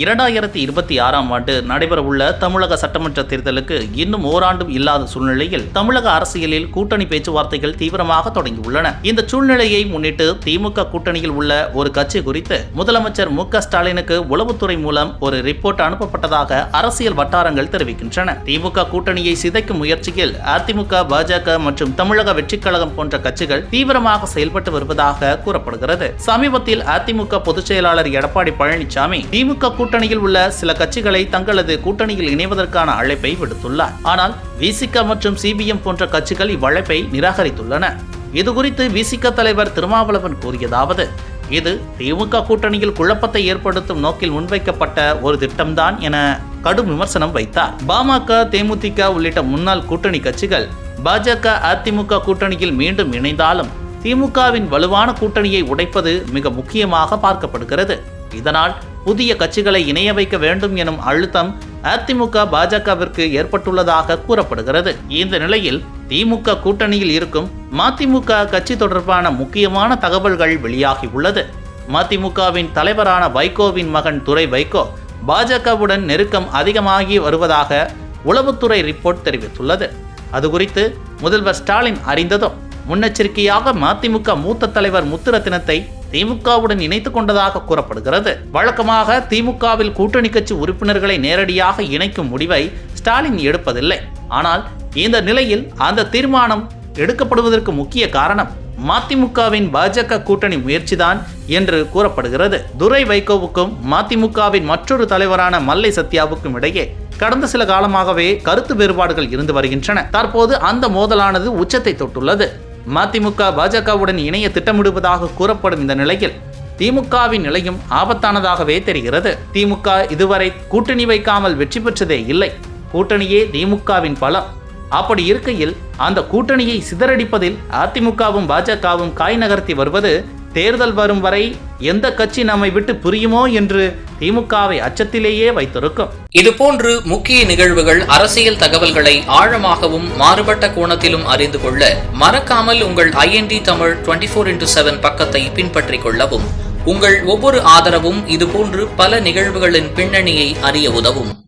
இரண்டாயிரத்தி இருபத்தி ஆறாம் ஆண்டு நடைபெறவுள்ள தமிழக சட்டமன்ற தேர்தலுக்கு இன்னும் ஓராண்டும் இல்லாத சூழ்நிலையில் தமிழக அரசியலில் கூட்டணி பேச்சுவார்த்தைகள் தீவிரமாக தொடங்கியுள்ளன. இந்த சூழ்நிலையை முன்னிட்டு திமுக கூட்டணியில் உள்ள ஒரு கட்சி குறித்து முதலமைச்சர் மு க ஸ்டாலினுக்கு உளவுத்துறை மூலம் ஒரு ரிப்போர்ட் அனுப்பப்பட்டதாக அரசியல் வட்டாரங்கள் தெரிவிக்கின்றன. திமுக கூட்டணியை சிதைக்கும் முயற்சியில் அதிமுக பாஜக மற்றும் தமிழக வெற்றிக் கழகம் போன்ற கட்சிகள் தீவிரமாக செயல்பட்டு வருவதாக கூறப்படுகிறது. சமீபத்தில் அதிமுக பொதுச் செயலாளர் எடப்பாடி பழனிசாமி திமுக கூட்டணியில் உள்ள சில கட்சிகளை தங்களது கூட்டணியில் இணைவதற்கான அழைப்பை விடுத்துள்ளார். ஆனால் விசிக மற்றும் சிபிஎம் போன்ற கட்சிகள் இவ்வழைப்பை நிராகரித்துள்ளன. இதுகுறித்து விசிக தலைவர் திருமாவளவன் கூறியதாவது இது திமுக கூட்டணியில் குழப்பத்தை ஏற்படுத்தும் நோக்கில் முன்வைக்கப்பட்ட ஒரு திட்டம்தான் என கடும் விமர்சனம் வைத்தார். பாமக தேமுதிக உள்ளிட்ட முன்னாள் கூட்டணி கட்சிகள் பாஜக அதிமுக கூட்டணியில் மீண்டும் இணைந்தாலும் திமுகவின் வலுவான கூட்டணியை உடைப்பது மிக முக்கியமாக பார்க்கப்படுகிறது. இதனால் புதிய கட்சிகளை இணைய வைக்க வேண்டும் எனும் அழுத்தம் அதிமுக பாஜகவிற்கு ஏற்பட்டுள்ளதாக கூறப்படுகிறது. இந்த நிலையில் திமுக கூட்டணியில் இருக்கும் மதிமுக கட்சி தொடர்பான முக்கியமான தகவல்கள் வெளியாகியுள்ளது மதிமுகவின் தலைவரான வைகோவின் மகன் துரை வைகோ பாஜகவுடன் நெருக்கம் அதிகமாகி வருவதாக உளவுத்துறை ரிப்போர்ட் தெரிவித்துள்ளது. அது குறித்து முதல்வர் ஸ்டாலின் அறிந்ததும் முன்னெச்சரிக்கையாக மதிமுக மூத்த தலைவர் முத்துரத்தினத்தை திமுகவுடன் இணைத்துக் கொண்டதாக கூறப்படுகிறது. வழக்கமாக திமுகவில் கூட்டணி கட்சி உறுப்பினர்களை நேரடியாக இணைக்கும் முடிவை ஸ்டாலின் எடுப்பதில்லை. ஆனால் இந்த நிலையில் அந்த தீர்மானம் எடுக்கப்படுவதற்கு முக்கிய காரணம் மதிமுகவின் பாஜக கூட்டணி முயற்சிதான் என்று கூறப்படுகிறது. துரை வைகோவுக்கும் மதிமுகவின் மற்றொரு தலைவரான மல்லை சத்யாவுக்கும் இடையே கடந்த சில காலமாகவே கருத்து வேறுபாடுகள் இருந்து வருகின்றன. தற்போது அந்த மோதலானது உச்சத்தை தொட்டுள்ளது. மதிமுக பாஜகவுடன் இணைய திட்டமிடுவதாக கூறப்படும் இந்த நிலையில் திமுகவின் நிலையும் ஆபத்தானதாகவே தெரிகிறது. திமுக இதுவரை கூட்டணி வைக்காமல் வெற்றி பெற்றதே இல்லை. கூட்டணியே திமுகவின் பலம். அப்படி இருக்கையில் அந்த கூட்டணியை சிதறடிப்பதில் அதிமுகவும் பாஜகவும் காய் நகர்த்தி வருவது தேர்தல் வரும் வரை எந்த கட்சி நம்மை விட்டு புரியுமோ என்று திமுகவை அச்சத்திலேயே வைத்திருக்கும். இதுபோன்று முக்கிய நிகழ்வுகள் அரசியல் தகவல்களை ஆழமாகவும் மாறுபட்ட கோணத்திலும் அறிந்து கொள்ள மறக்காமல் உங்கள் IND Tamil twenty four into seven பக்கத்தை பின்பற்றிக் கொள்ளவும். உங்கள் ஒவ்வொரு ஆதரவும் இதுபோன்று பல நிகழ்வுகளின் பின்னணியை அறிய உதவும்.